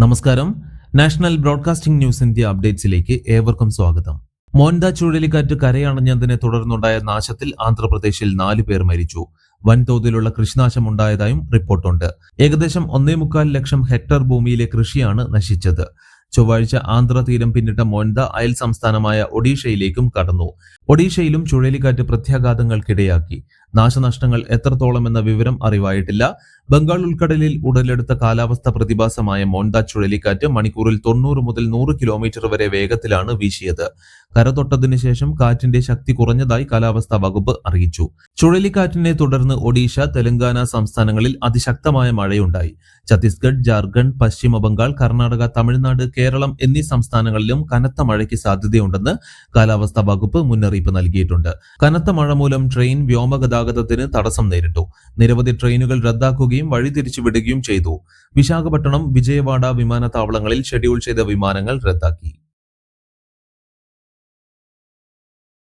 നമസ്കാരം. National broadcasting news India അപ്ഡേറ്റ്സിലേക്ക് ഏവർക്കും സ്വാഗതം. മോൻദ ചുഴലിക്കാറ്റ് കരയണഞ്ഞതിനെ തുടർന്നുണ്ടായ നാശത്തിൽ ആന്ധ്രാപ്രദേശിൽ നാലു പേർ മരിച്ചു. വൻതോതിലുള്ള കൃഷിനാശം ഉണ്ടായതായും റിപ്പോർട്ടുണ്ട്. ഏകദേശം ഒന്നേ മുക്കാൽ ലക്ഷം ഹെക്ടർ ഭൂമിയിലെ കൃഷിയാണ് നശിച്ചത്. ചൊവ്വാഴ്ച ആന്ധ്ര തീരം പിന്നിട്ട മോൻദ അയൽ സംസ്ഥാനമായ ഒഡീഷയിലേക്കും കടന്നു. ഒഡീഷയിലും ചുഴലിക്കാറ്റ് പ്രത്യാഘാതങ്ങൾക്കിടയാക്കി. നാശനഷ്ടങ്ങൾ എത്രത്തോളം എന്ന വിവരം അറിവായിട്ടില്ല. ബംഗാൾ ഉൾക്കടലിൽ ഉടലെടുത്ത കാലാവസ്ഥ പ്രതിഭാസമായ മോണ്ട ചുഴലിക്കാറ്റ് മണിക്കൂറിൽ തൊണ്ണൂറ് മുതൽ നൂറ് കിലോമീറ്റർ വരെ വേഗത്തിലാണ് വീശിയത്. കരതൊട്ടതിനു ശേഷം കാറ്റിന്റെ ശക്തി കുറഞ്ഞതായി കാലാവസ്ഥാ വകുപ്പ് അറിയിച്ചു. ചുഴലിക്കാറ്റിനെ തുടർന്ന് ഒഡീഷ തെലങ്കാന സംസ്ഥാനങ്ങളിൽ അതിശക്തമായ മഴയുണ്ടായി. ഛത്തീസ്ഗഡ് ജാർഖണ്ഡ് പശ്ചിമ ബംഗാൾ കർണാടക തമിഴ്നാട് കേരളം എന്നീ സംസ്ഥാനങ്ങളിലും കനത്ത മഴയ്ക്ക് സാധ്യതയുണ്ടെന്ന് കാലാവസ്ഥാ വകുപ്പ് മുന്നറിയിപ്പ് നൽകിയിട്ടുണ്ട്. കനത്ത മഴ മൂലം ട്രെയിൻ വ്യോമഗതാഗതത്തിന് തടസ്സം നേരിട്ടു. നിരവധി ട്രെയിനുകൾ റദ്ദാക്കുകയും വഴിതിരിച്ചു വിടുകയും ചെയ്തു. വിശാഖപട്ടണം വിജയവാഡ വിമാനത്താവളങ്ങളിൽ ഷെഡ്യൂൾ ചെയ്ത വിമാനങ്ങൾ റദ്ദാക്കി.